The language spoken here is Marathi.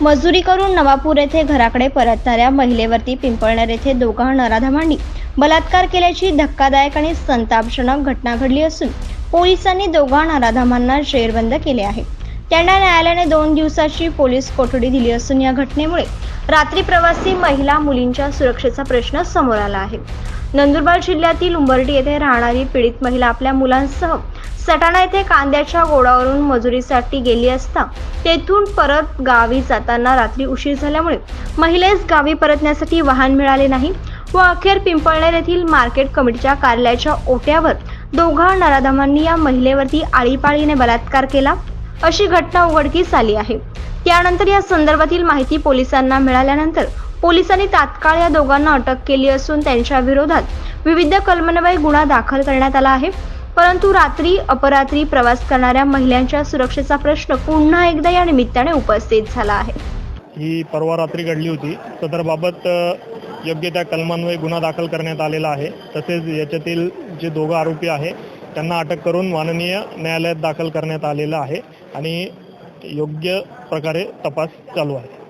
मजुरी करून नवापूर येथे घराकडे परतणाऱ्या महिलेवरती पिंपळनेर येथे दोघा नराधमांनी बलात्कार केल्याची धक्कादायक आणि संतापजनक घटना घडली असून पोलिसांनी दोघा नराधमांना जेरबंद केले आहे. त्यांना न्यायालयाने दोन दिवसाची पोलीस कोठडी दिली असून या घटनेमुळे रात्री प्रवासी महिला मुलींच्या सुरक्षेचा प्रश्न समोर आला आहे. नंदुरबार जिल्ह्यातील उंबरटी येथे राहणारी पीडित महिला आपल्या मुलांसह सटाणा येथे कांद्याच्या गोडावरून मजुरीसाठी गेली असता तेथून परत गावी जाताना रात्री उशीर झाल्यामुळे महिलेस गावी परतण्यासाठी वाहन मिळाले नाही व अखेर पिंपळनेर येथील मार्केट कमिटीच्या कार्यालयाच्या ओट्यावर दोघा नराधमांनी या महिलेवरती आळीपाळीने बलात्कार केला. अशी घटना उघडकीस आली आहे. त्यानंतर या संदर्भातील माहिती पोलिसांना मिळाल्यानंतर पोलिसांनी तात्काळ या दोघांना अटक केली असून त्यांच्या विरोधात विविध कलमन्वय गुन्हा दाखल करण्यात आला आहे. परंतु रात्री अपरात्री प्रवास करणाऱ्या महिलांच्या सुरक्षेचा प्रश्न पुन्हा एकदा या निमित्ताने उपस्थित झाला आहे. ही परवा रात्री घडली होती. सदरबाबत बाबत योग्य त्या कलमान्वये गुन्हा दाखल करण्यात आलेला आहे. तसेच याच्यातील जे दोघं आरोपी आहे त्यांना अटक करून माननीय न्यायालयात दाखल करण्यात आलेलं आहे. आणि योग्य प्रकारे तपास चालू आहे.